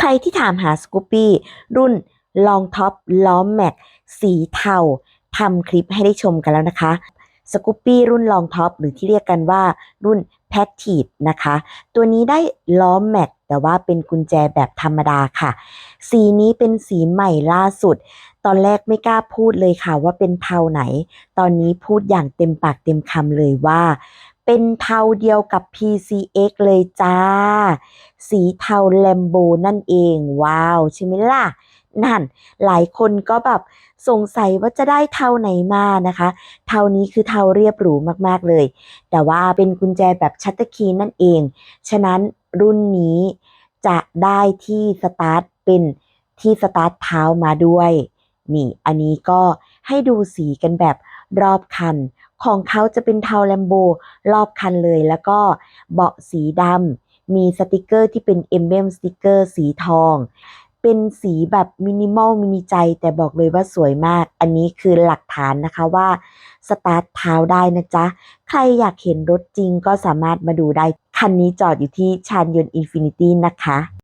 ใครที่ถามหาสกูปปี้รุ่นลองท็อปล้อมแม็กสีเทาทำคลิปให้ได้ชมกันแล้วนะคะสกูปปี้รุ่นลองท็อปหรือที่เรียกกันว่ารุ่นแพททีดนะคะ ตัวนี้ได้ล้อมแม็กแต่ว่าเป็นกุญแจแบบธรรมดาค่ะ สีนี้เป็นสีใหม่ล่าสุด ตอนแรกไม่กล้าพูดเลยค่ะว่าเป็นเทาไหน ตอนนี้พูดอย่างเต็มปากเต็มคำเลยว่า เป็นเทาเดียวกับ PCX เลยจ้า สีเทาแลมโบนั่นเอง ว้าว ใช่ไหมล่ะ นั่น หลายคนก็แบบสงสัยว่าจะได้เทาไหนมานะคะ เทานี้คือเทาเรียบหรูมากๆเลย แต่ว่าเป็นกุญแจแบบชัตเตอร์คีย์นั่นเอง ฉะนั้นรุ่นนี้จะได้ที่สตาร์ทเป็นที่สตาร์ทเท้ามาด้วย นี่ อันนี้ก็ ให้ดูสีกันแบบรอบคัน ของเขาจะเป็นเทาแลมโบรอบคันเลย แล้วก็เบาะสีดำมีสติกเกอร์ที่เป็นเอมเบมสติกเกอร์สีทอง เป็นสีแบบมินิมอลมินิใจ แต่บอกเลยว่าสวยมาก อันนี้คือหลักฐานนะคะว่าสตาร์ทเท้าได้นะจ๊ะ ใครอยากเห็นรถจริงก็สามารถมาดูได้ คันนี้จอดอยู่ที่ชานยนต์อินฟินิตี้นะคะ